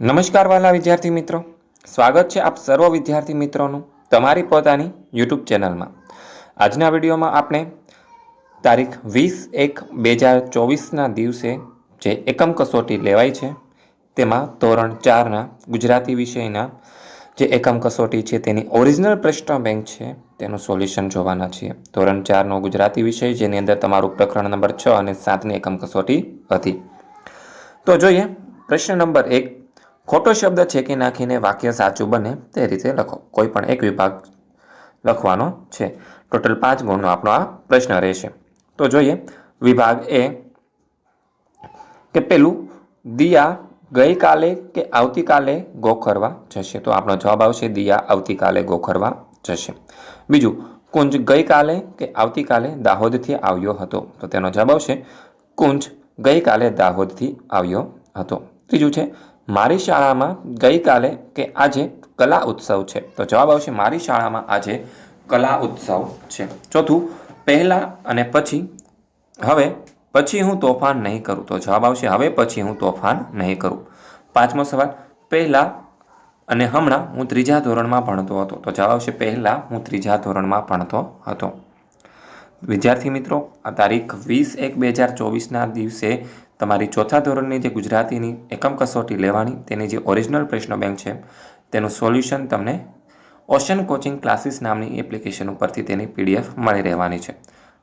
નમસ્કાર વાલા વિદ્યાર્થી મિત્રો. સ્વાગત છે આપ સર્વ વિદ્યાર્થી મિત્રોનું તમારી પોતાની યુટ્યુબ ચેનલમાં. આજના વિડીયોમાં આપણે તારીખ વીસ એક બે હજાર ચોવીસના દિવસે જે એકમ કસોટી લેવાય છે, તેમાં ધોરણ ચારના ગુજરાતી વિષયના જે એકમ કસોટી છે, તેની ઓરિજિનલ પ્રશ્ન બેંક છે, તેનું સોલ્યુશન જોવાના છીએ. ધોરણ ચારનો ગુજરાતી વિષય, જેની અંદર તમારું પ્રકરણ નંબર છ અને સાતની એકમ કસોટી હતી. તો જોઈએ, પ્રશ્ન નંબર એક. ખોટો શબ્દ છેકી નાખીને વાક્ય સાચું બને તે રીતે લખો. કોઈ પણ એક વિભાગ લખવાનો છે. ટોટલ પાંચ ગુણનો આપણો આ પ્રશ્ન રહેશે. તો જોઈએ, વિભાગ એ કે પેલું દિયા ગઈકાલે કે આવતીકાલે ગોખરવા જશે. તો આપણો જવાબ આવશે દિયા આવતીકાલે ગોખરવા જશે. બીજું, કુંજ ગઈકાલે કે આવતીકાલે દાહોદથી આવ્યો હતો. તો તેનો જવાબ આવશે, કુંજ ગઈકાલે દાહોદથી આવ્યો હતો. ત્રીજું છે મારી શાળામાં ગઈકાલે કે આજે કલા ઉત્સવ છે. તો જવાબ આવશે, મારી શાળામાં આજે કલા ઉત્સવ છે. ચોથું, પહેલાં અને પછી, હવે પછી હું તોફાન નહીં કરું. તો જવાબ આવશે, હવે પછી હું તોફાન નહીં કરું. પાંચમો સવાલ, પહેલાં અને હમણાં હું ત્રીજા ધોરણમાં ભણતો હતો. તો જવાબ આવશે, પહેલાં હું ત્રીજા ધોરણમાં ભણતો હતો. વિદ્યાર્થી મિત્રો, આ તારીખ વીસ એક બે હજાર ચોવીસના દિવસે તમારી ચોથા ધોરણની જે ગુજરાતીની એકમ કસોટી લેવાની તેની જે ઓરિજિનલ પ્રશ્ન બેંક છે, તેનું સોલ્યુશન તમને ઓશન કોચિંગ ક્લાસીસ નામની એપ્લિકેશન ઉપરથી તેની પીડીએફ મળી રહેવાની છે.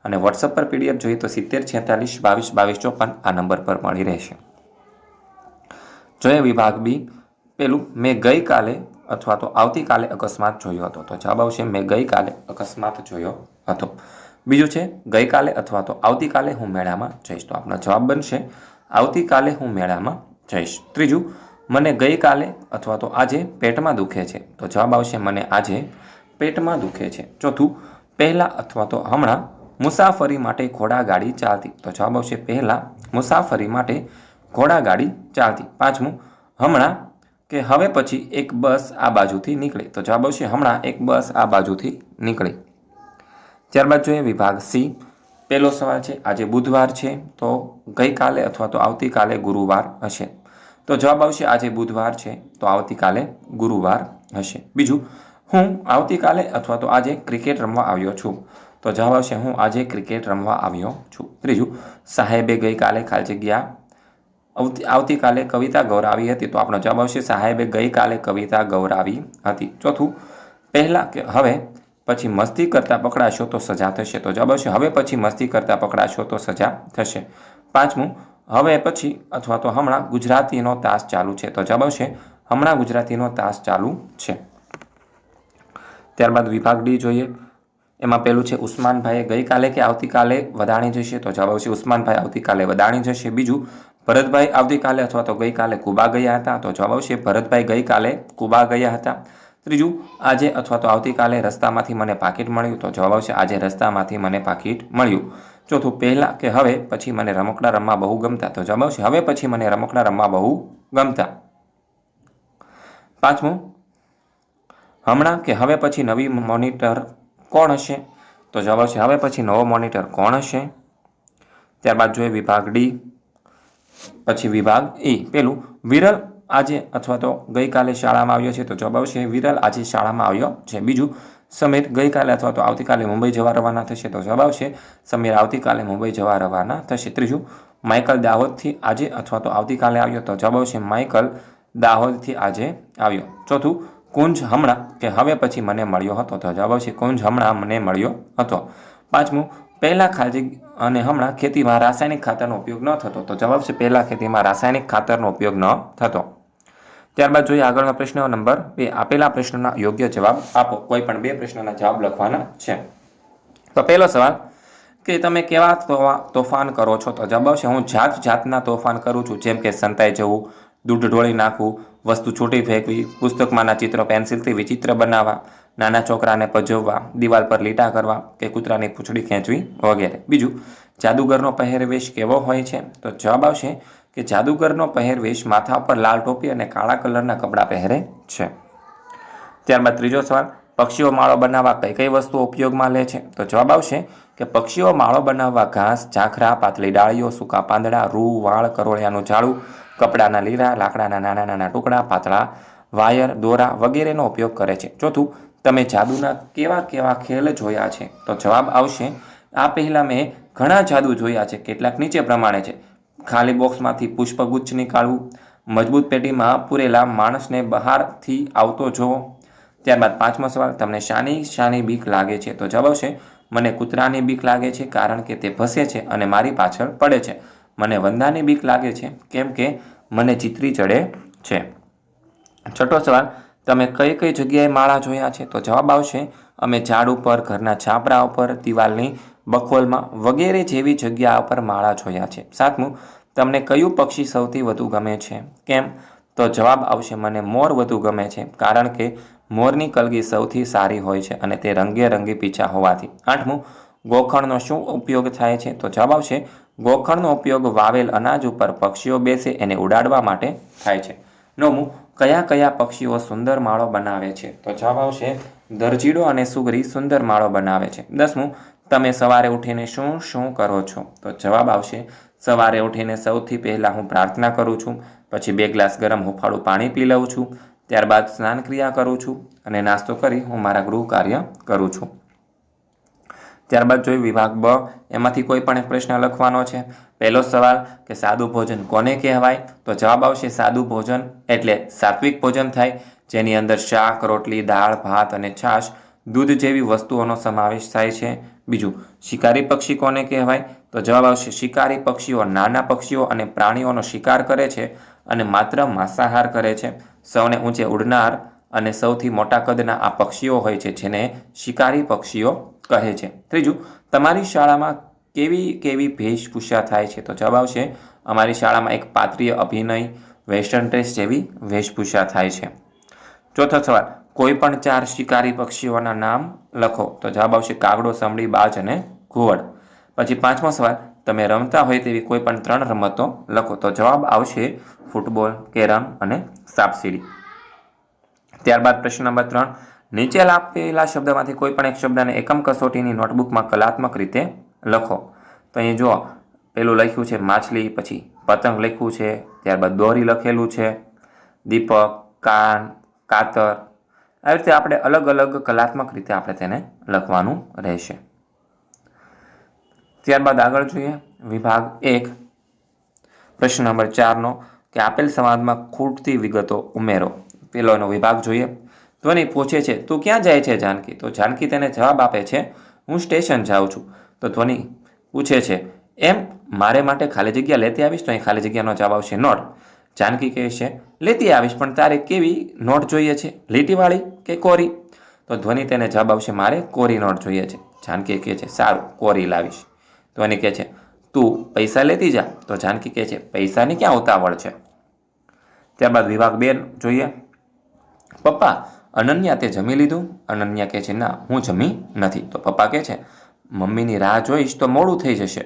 અને વોટ્સઅપ પર પીડીએફ જોઈએ તો સિત્તેર, છેતાલીસ, બાવીસ બાવીસ, ચોપન આ નંબર પર મળી રહેશે. જોઈએ વિભાગ બી પેલું મેં ગઈકાલે અથવા તો આવતીકાલે અકસ્માત જોયો હતો. તો જવાબ આવશે, મેં ગઈકાલે અકસ્માત જોયો હતો. બીજું છે, ગઈકાલે અથવા તો આવતીકાલે હું મેળામાં જઈશ. તો આપનો જવાબ બનશે, આવતીકાલે હું મેળામાં જઈશ. ત્રીજું, મને ગઈકાલે અથવા તો આજે પેટમાં દુખે છે. તો જવાબ આવશે, મને આજે પેટમાં દુખે છે. ચોથું, પહેલાં અથવા તો હમણાં મુસાફરી માટે ઘોડાગાડી ચાલતી. તો જવાબ આવશે, પહેલાં મુસાફરી માટે ઘોડાગાડી ચાલતી. પાંચમું, હમણાં કે હવે પછી એક બસ આ બાજુથી નીકળે. તો જવાબ આવશે, હમણાં એક બસ આ બાજુથી નીકળે. ત્યારબાદ જોઈએ વિભાગ સી. પહેલો સવાલ છે, આજે બુધવાર છે, તો ગઈકાલે અથવા તો આવતીકાલે ગુરુવાર હશે. તો જવાબ આવશે, આજે બુધવાર છે, તો આવતીકાલે ગુરુવાર હશે. બીજું, હું આવતીકાલે અથવા તો આજે ક્રિકેટ રમવા આવ્યો છું. તો જવાબ આવશે, હું આજે ક્રિકેટ રમવા આવ્યો છું. ત્રીજું, સાહેબે ગઈકાલે ખાલી જગ્યા આવતી આવતીકાલે કવિતા ગૌરાવી હતી, તો આપણો જવાબ આવશે, સાહેબે ગઈકાલે કવિતા ગૌરાવી હતી. ચોથું, પહેલાં કે હવે પછી મસ્તી કરતા પકડાશો તો સજા થશે. તો જવાબ આવશે, હવે પછી મસ્તી કરતા પકડાશો તો સજા થશે. પાંચમું, હવે પછી અથવા તો હમણાં ગુજરાતીનો તાસ ચાલુ છે. તો જવાબ આવશે, હમણાં ગુજરાતીનો તાસ ચાલુ છે. ત્યારબાદ વિભાગ ડી જોઈએ. એમાં પેલું છે, ઉસ્માનભાઈએ ગઈકાલે કે આવતીકાલે વદાણી જશે? તો જવાબ આવશે, ઉસ્માનભાઈ આવતીકાલે વદાણી જશે. બીજું, ભરતભાઈ આવતીકાલે અથવા તો ગઈકાલે કુબા ગયા હતા? તો જવાબ આવશે, ભરતભાઈ ગઈકાલે કુબા ગયા હતા. ત્રીજું, આજે અથવા તો આવતીકાલે રસ્તામાંથી મને પાકીટ મળ્યું, તો જવાબ આવશે, આજે રસ્તામાંથી મને પાકીટ મળ્યું. ચોથું, પહેલાં કે હવે, પછી મને રમકડાં રમવા બહુ ગમતા, તો જવાબ આવશે, હવે પછી મને રમકડા રમવા બહુ ગમતા. પાંચમું, હમણાં કે હવે પછી નવી મોનિટર કોણ હશે? તો જવાબ આવશે, હવે પછી નવો મોનિટર કોણ હશે? ત્યારબાદ જોઈએ વિભાગ ડી, પછી વિભાગ ઈ. પેલું, વિરલ આજે અથવા તો ગઈકાલે શાળામાં આવ્યો છે તો જવાબ આવશે, વિરલ આજે શાળામાં આવ્યો છે. બીજું, સમીર ગઈકાલે અથવા તો આવતીકાલે મુંબઈ જવા રવાના થશે તો જવાબ આવશે, સમીર આવતીકાલે મુંબઈ જવા રવાના થશે. ત્રીજું, માઇકલ દાહોદથી આજે અથવા તો આવતીકાલે આવ્યો તો જવાબ આવશે, માઇકલ દાહોદથી આજે આવ્યો. ચોથું, કુંજ હમણાં કે હવે પછી મને મળ્યો હતો તો જવાબ આવશે, કુંજ હમણાં મને મળ્યો હતો. પાંચમું, પહેલાં ખાલી અને હમણાં ખેતીમાં રાસાયણિક ખાતરનો ઉપયોગ ન થતો તો જવાબ છે પહેલાં ખેતીમાં રાસાયણિક ખાતરનો ઉપયોગ ન થતો. ત્યારબાદ જોઈએ આગળનો પ્રશ્ન નંબર બે. આપેલા પ્રશ્નના યોગ્ય જવાબ આપો. કોઈ પણ બે પ્રશ્નના જવાબ લખવાના છે. તો પહેલો સવાલ, કે તમે કેવા તોફાન કરો છો? તો જવાબ આવશે, હું જાત જાતના તોફાન કરું છું. જેમ કે સંતાઈ જવું, દૂધ ઢોળી નાખવું, વસ્તુ છૂટી ફેંકવી, પુસ્તકમાંના ચિત્રો પેન્સિલથી વિચિત્ર બનાવવા, નાના છોકરાને પજવવા, દિવાલ પર લીટા કરવા કે કૂતરાની પૂંછડી ખેંચવી વગેરે. બીજું, જાદુગરનો પહેરવેશ કેવો હોય છે? તો જવાબ આવશે કે જાદુગરનો પહેરવેશ માથા પર લાલ ટોપી અને કાળા કલરના કપડાં પહેરે છે. ત્યારબાદ ત્રીજો સવાલ, પક્ષીઓ માળો બનાવવા કઈ કઈ વસ્તુઓ ઉપયોગમાં લે છે? તો જવાબ આવશે કે પક્ષીઓ માળો બનાવવા ઘાસ, ઝાખરા, પાતળી ડાળીઓ, સૂકા પાંદડા, રૂ, વાળ, કરોળિયાનું ઝાડું, કપડાના લીરા, લાકડાના નાના નાના ટુકડા, પાતળા વાયર, દોરા વગેરેનો ઉપયોગ કરે છે. ચોથું, તમે જાદુના કેવા કેવા ખેલ જોયા છે? તો જવાબ આવશે, આ પહેલાં મેં ઘણા જાદુ જોયા છે, કેટલાક નીચે પ્રમાણે છે. ખાલી બોક્સમાંથી પુષ્પગુચ્છ નીકાળવું મજબૂત પેટીમાં પૂરેલા માણસને બહારથી આવતો જોવો. ત્યારબાદ પાંચમો સવાલ, તમને શાની શાની બીક લાગે છે? તો જવાબ આવશે, મને કૂતરાની બીક લાગે છે કારણ કે તે ભસે છે અને મારી પાછળ પડે છે. મને વંદાની બીક લાગે છે કેમ કે મને ચિત્રી ચડે છે. છઠ્ઠો સવાલ, તમે કઈ કઈ જગ્યાએ માળા જોયા છે? તો જવાબ આવશે, અમે ઝાડ ઉપર, ઘરના છાપરા ઉપર, દિવાલની બખોલમાં વગેરે જેવી જગ્યા પર માળા જોયા છે. સાતમું, તમને કયું પક્ષી સૌથી વધુ ગમે છે? કેમ? તો જવાબ આવશે, મને મોર વધુ ગમે છે, કારણ કે મોરની કલગી સૌથી સારી હોય છે અને તે રંગે રંગી પીછા હોવાથી. આઠમું, ગોખણનો શું ઉપયોગ થાય છે? તો જવાબ આવશે, ગોખણનો ઉપયોગ વાવેલ અનાજ ઉપર પક્ષીઓ બેસે એને ઉડાડવા માટે થાય છે. નવમું, કયા કયા પક્ષીઓ સુંદર માળો બનાવે છે? તો જવાબ આવશે, દરજીડો અને સુગરી સુંદર માળો બનાવે છે. દસમું તમે સવારે ઉઠીને શું શું કરો છો? તો જવાબ આવશે, સવારે ઉઠીને સૌથી પહેલાં હું પ્રાર્થના કરું છું, પછી બે ગ્લાસ ગરમ હુંફાળું પાણી પી લઉં છું, ત્યારબાદ સ્નાન ક્રિયા કરું છું અને નાસ્તો કરી હું મારા ગૃહ કાર્ય કરું છું. ત્યારબાદ જોઈ વિભાગ બ, એમાંથી કોઈ પણ એક પ્રશ્ન લખવાનો છે. પહેલો સવાલ કે સાદું ભોજન કોને કહેવાય? તો જવાબ આવશે, સાદું ભોજન એટલે સાત્વિક ભોજન થાય, જેની અંદર શાક, રોટલી, દાળ, ભાત અને છાશ દૂધ જેવી વસ્તુઓનો સમાવેશ થાય છે. બીજું, શિકારી પક્ષી કોને કહેવાય? તો જવાબ આવશે, શિકારી પક્ષીઓ નાના પક્ષીઓ અને પ્રાણીઓનો શિકાર કરે છે અને માત્ર માંસાહાર કરે છે. સૌને ઊંચે ઉડનાર અને સૌથી મોટા કદના આ પક્ષીઓ હોય છે, જેને શિકારી પક્ષીઓ કહે છે. ત્રીજું, તમારી શાળામાં કેવી કેવી વેશભૂષા થાય છે? તો જવાબ આવશે, અમારી શાળામાં એક પાત્રીય અભિનય, વેસ્ટર્ન ડ્રેસ જેવી વેશભૂષા થાય છે. ચોથો સવાલ કોઈ પણ ચાર શિકારી પક્ષીઓના નામ લખો. તો જવાબ આવશે કાગડો સમડી બાજ અને ઘુવડ. પછી પાંચમો સવાલ, તમે રમતા હોય તેવી કોઈ પણ ત્રણ રમતો લખો. તો જવાબ આવશે ફૂટબોલ, કેરમ અને સાપસીડી. ત્યારબાદ પ્રશ્ન નંબર ત્રણ, નીચે આપેલા શબ્દમાંથી કોઈ પણ એક શબ્દને એકમ કસોટીની નોટબુકમાં કલાત્મક રીતે લખો. તો અહીં જુઓ, પેલું લખ્યું છે માછલી, પછી પતંગ લખ્યું છે, ત્યારબાદ દોરી લખેલું છે, દીપક, કાન, કાતર આવી રીતે આપણે અલગ અલગ કલાત્મક રીતે આપણે તેને લખવાનું રહેશે. ત્યારબાદ આગળ જોઈએ વિભાગ એક. પ્રશ્ન નંબર ચારનો, કે આપેલ સંવાદમાં ખૂટતી વિગતો ઉમેરો. પેલોનો વિભાગ જોઈએ. ધ્વનિ પૂછે છે, તું ક્યાં જાય છે, જાનકી? તો જાનકી તેને જવાબ આપે છે, હું સ્ટેશન જાઉં છું. તો ધ્વનિ પૂછે છે, એમ, મારે માટે ખાલી જગ્યા લેતી આવીશ? તો અહીં ખાલી જગ્યાનો જવાબ આવશે નોટ. જાનકી કહે છે, લેતી આવીશ, પણ તારે કેવી નોટ જોઈએ છે? લીટીવાળી કે કોરી? તો ધ્વનિ તેને જવાબ આવશે મારે કોરી નોટ જોઈએ છે. જાનકી કહે છે, સારું, કોરી લાવીશ. ધ્વનિ કહે છે, તું પૈસા લેતી જા. તો જાનકી કહે છે, પૈસાની ક્યાં ઉતાવળ છે? ત્યારબાદ વિભાગ બેન જોઈએ, પપ્પા, અનન્યા તે જમી લીધું? અનન્યા કહે છે, ના, હું જમી નથી. તો પપ્પા કહે છે, મમ્મીની રાહ જોઈશ તો મોડું થઈ જશે.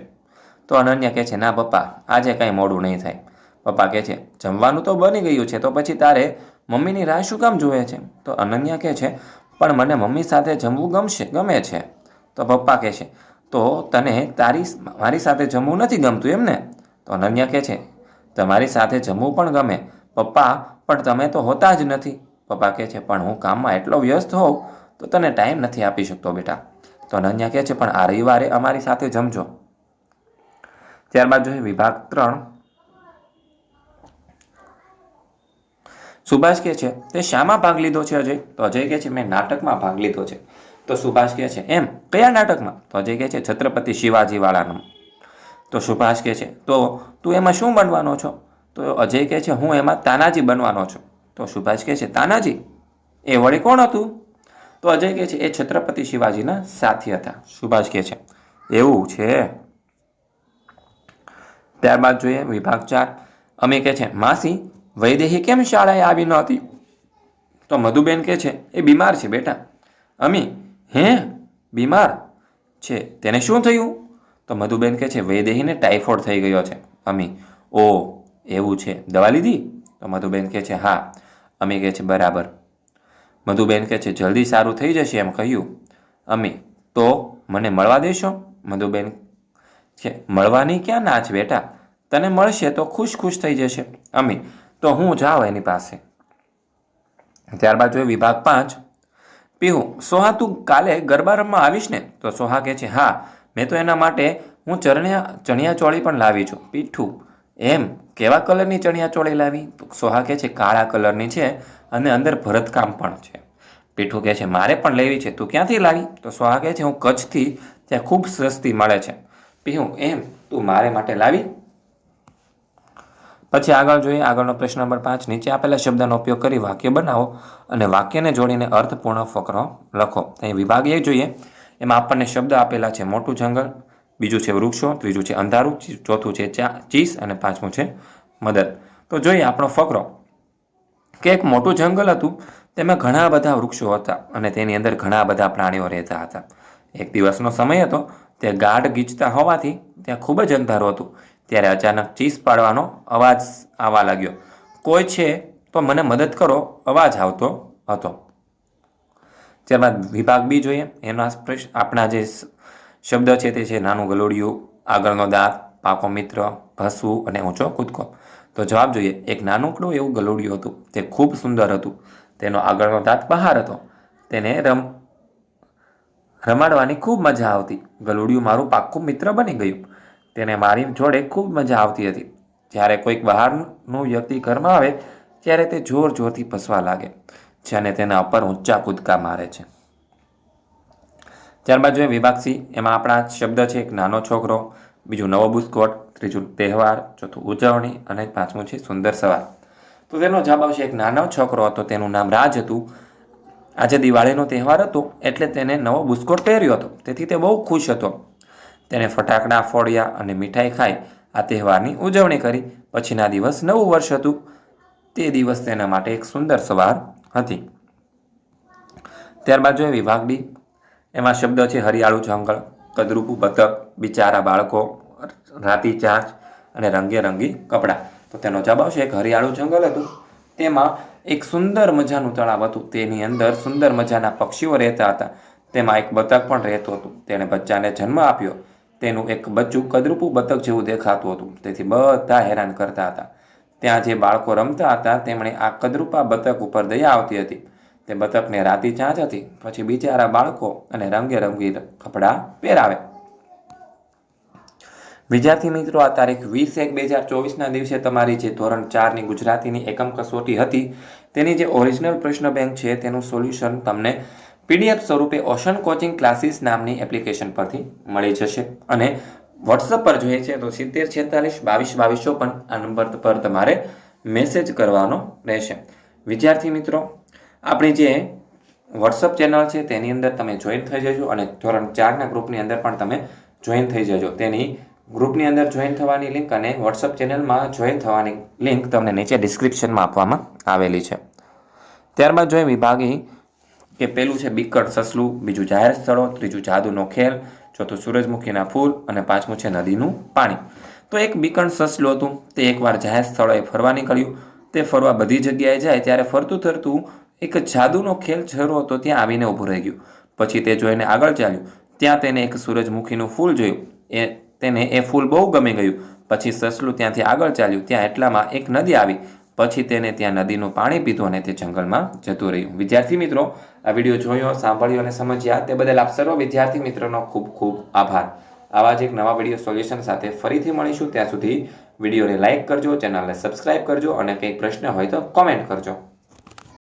તો અનન્યા કહે છે, ના, પપ્પા, આજે કાંઈ મોડું નહીં થાય. પપ્પા કહે છે જમવાનું તો બની ગયું છે, તો પછી તારે મમ્મીની રાહ શું કામ જોવે છે? તો અનન્યા કહે છે, પણ મને મમ્મી સાથે જમવું ગમશે, ગમે છે. તો પપ્પા કહે છે, તો તને તારી મારી સાથે જમવું નથી ગમતું એમ ને? તો અનન્યા કહે છે, તમારી સાથે જમવું પણ ગમે, પપ્પા, પણ તમે તો હોતા જ નથી. પપ્પા કહે છે, પણ હું કામમાં એટલો વ્યસ્ત હોઉં, તો તને ટાઈમ નથી આપી શકતો બેટા. તો અનન્યા કહે છે, પણ આ રવિવારે અમારી સાથે જમજો. ત્યારબાદ જોઈએ વિભાગ ત્રણ. સુભાષ કહે છે તે શામાં ભાગ લીધો છે અજય તો અજય કહે છે મેં નાટકમાં ભાગ લીધો છે તો સુભાષ કહે છે એમ કયા નાટકમાં તો અજય કહે છે છત્રપતિ શિવાજી વાળાનું તો સુભાષ કહે છે તો તું એમાં શું બનવાનો છો તો અજય કહે છે હું એમાં તાનાજી બનવાનો છું તો સુભાષ કહે છે તાનાજી એ વળી કોણ હતું તો અજય કહે છે એ છત્રપતિ શિવાજીના સાથી હતા સુભાષ કહે છે એવું છે ત્યારબાદ જોઈએ વિભાગ ચાર અમે કહે છે માસી વૈદેહી કેમ શાળાએ આવી ન હતી તો મધુબેન કહે છે, એ બીમાર છે બેટા. અમી, હે? બીમાર? છે, તેને શું થયું? તો મધુબેન કહે છે, વૈદેહીને ટાઇફોઇડ થઈ ગયો છે. અમી, ઓ, એવું છે? દવા લીધી? તો મધુબેન કહે છે, હા. અમી કહે છે, બરાબર. મધુબેન કહે છે, જલ્દી સારું થઈ જશે, એમ કહ્યું. અમી, તો મને મળવા દેશો? મધુબેન છે મળવાની ક્યાં ના છે બેટા? તને મળશે તો ખુશ ખુશ થઈ જશે. અમી તો હું જાઉં એની પાસે. ત્યારબાદ જોઈએ વિભાગ પાંચ, પીહુ, સોહા તું કાલે ગરબા રમવા આવીશ ને? તો સોહા કહે છે, હા, મેં તો એના માટે હું ચરણિયા, ચણિયા ચોળી પણ લાવી છું. પીઠું, એમ? કેવા કલરની ચણિયા ચોળી લાવી? સોહા કહે છે, કાળા કલરની છે અને અંદર ભરતકામ પણ છે. પીઠું કહે છે, મારે પણ લેવી છે, તું ક્યાંથી લાવી? તો સોહા કહે છે, હું કચ્છથી, ત્યાં ખૂબ સસ્તી મળે છે. પીહું, એમ? તું મારે માટે લાવી? પછી આગળ જોઈએ, આગળનો પ્રશ્ન નંબર પાંચ, નીચે આપેલા શબ્દનો ઉપયોગ કરી વાક્ય બનાવો અને વાક્યને જોડીને અર્થપૂર્ણ ફકરો લખો. અહીં એ જોઈએ, એમાં આપણને શબ્દ આપેલા છે મોટું જંગલ, બીજું છે વૃક્ષો, ત્રીજું છે અંધારું ચોથું છે ચા, ચીસ અને પાંચમું છે મદદ. તો જોઈએ આપણો ફકરો. કે એક મોટું જંગલ હતું, તેમાં ઘણા બધા વૃક્ષો હતા અને તેની અંદર ઘણા બધા પ્રાણીઓ રહેતા હતા. એક દિવસનો સમય હતો તે ગાઢ ગીચતા હોવાથી ત્યાં ખૂબ જ અંધારું હતું. ત્યારે અચાનક ચીસ પાડવાનો અવાજ આવવા લાગ્યો. કોઈ છે? તો મને મદદ કરો. અવાજ આવતો હતો. ત્યારબાદ વિભાગ બી જોઈએ. એના આપણા જે શબ્દ છે તે છે નાનું ગલોડિયું, આગળનો દાંત, પાકો મિત્ર, ભસવું અને ઊંચો કૂદકો. તો જવાબ જોઈએ. એક નાનકડું એવું ગલોડિયું હતું. તે ખૂબ સુંદર હતું. તેનો આગળનો દાંત બહાર હતો. તેને રમ, રમાડવાની ખૂબ મજા આવતી. ગલોડિયું મારું પાક્કું મિત્ર બની ગયું. તેને મારી જોડે ખૂબ મજા આવતી હતી. જ્યારે કોઈક બહારનું વ્યક્તિ ઘરમાં આવે, ત્યારે તે જોર જોરથી ફસવા લાગે છે અને તેના ઉપર ઊંચા કૂદકા મારે છે. ત્યારબાદ જોઈએ વિભાગસિંહ એમાં આપણા શબ્દ છે, એક નાનો છોકરો, બીજું નવો બુસ્કોટ, ત્રીજું તહેવાર, ચોથું ઉજવણી અને પાંચમું છે, સુંદર સવાર. તો તેનો જવાબ આવશે, એક નાનો છોકરો હતો, તેનું નામ રાજ હતું. આજે દિવાળીનો તહેવાર હતો, એટલે તેને નવો બુસ્કોટ પહેર્યો હતો. તેથી તે બહુ ખુશ હતો. તેને ફટાકડા ફોડ્યા અને મીઠાઈ ખાઈ. આ તહેવારની ઉજવણી કરી. પછીના દિવસ નવું વર્ષ હતું. તે દિવસ તેના માટે એક સુંદર સવાર હતી. ત્યારબાદ જોઈએ વિભાગ ડી. એમાં શબ્દ છે હરિયાળું જંગલ, કદરૂપું બતક, બિચારા બાળકો, રાતી ચાંચ અને રંગેરંગી કપડાં. તો તેનો જવાબ આવશે એક હરિયાળું જંગલ હતું. તેમાં એક સુંદર મજાનું તળાવ હતું. તેની અંદર સુંદર મજાના પક્ષીઓ રહેતા હતા. તેમાં એક બતક પણ રહેતું હતું. તેણે બચ્ચાને જન્મ આપ્યો. તેનું એક બચ્ચું કદરૂપું બતક જેવું દેખાતું હતું. તેથી બધા હેરાન કરતા હતા. ત્યાં જે બાળકો રમતા હતા, તેમણે આ કદરૂપા બતક ઉપર દયા આવતી હતી. તે બતકને રાતી ચાંચ હતી. પછી બિચારા બાળકો અને રંગેરંગી કપડાં પહેરાવે. વિદ્યાર્થી મિત્રો, આ તારીખ વીસ એક બે હજાર ચોવીસના દિવસે તમારી જે ધોરણ ચારની ગુજરાતીની એકમ કસોટી હતી, તેની જે ઓરિજિનલ પ્રશ્ન બેંક છે, તેનું સોલ્યુશન તમને પીડીએફ સ્વરૂપે ઓશન કોચિંગ ક્લાસીસ નામની એપ્લિકેશન પરથી મળી જશે અને વોટ્સઅપ પર જોઈએ છે તો સિત્તેર છેતાલીસ બાવીસ બાવીસો પણ આ નંબર પર તમારે મેસેજ કરવાનો રહેશે. વિદ્યાર્થી મિત્રો, આપણી જે વોટ્સઅપ ચેનલ છે તેની અંદર તમે જોઈન થઈ જજો અને ધોરણ ચારના ગ્રુપની અંદર પણ તમે જોઈન થઈ જજો. તેની ગ્રુપની અંદર જોઈન થવાની લિંક અને વોટ્સઅપ ચેનલમાં જોઈન થવાની લિંક તમને નીચે ડિસ્ક્રિપ્શનમાં આપવામાં આવેલી છે. ત્યારબાદ જોઈએ વિભાગી કે પેલું છે બીકટ સસલું, બીજું જાહેર સ્થળો, ત્રીજું જાદુનો ખેલ, ચોથું સૂરજમુખીના ફૂલ અને પાંચમું છે નદીનું પાણી. તો એક બીકણ સસલું હતું. તે એકવાર જાહેર સ્થળોએ ફરવા નીકળ્યું. તે ફરવા બધી જગ્યાએ જાય. ત્યારે ફરતું ફરતું એક જાદુનો ખેલ જરો હતો. ત્યાં આવીને ઊભું રહી ગયું. પછી તે જોઈને આગળ ચાલ્યું. ત્યાં તેને એક સૂરજમુખીનું ફૂલ જોયું. એ, તેને એ ફૂલ બહુ ગમી ગયું. પછી સસલું ત્યાંથી આગળ ચાલ્યું. ત્યાં એટલામાં એક નદી આવી. પછી તેને ત્યાં નદીનું પાણી પીધું અને તે જંગલમાં જતું રહ્યું. વિદ્યાર્થી મિત્રો, આ વીડિયો જોયો, સાંભળ્યો અને સમજ્યા તે બદલ આપ સર્વ વિદ્યાર્થી મિત્રોનો ખૂબ ખૂબ આભાર. આવા જ એક નવા વીડિયો સોલ્યુશન સાથે ફરીથી મળીશું. ત્યાં સુધી વિડીયોને લાઇક કરજો, ચેનલને સબસ્ક્રાઇબ કરજો અને કંઈક પ્રશ્ન હોય તો કોમેન્ટ કરજો.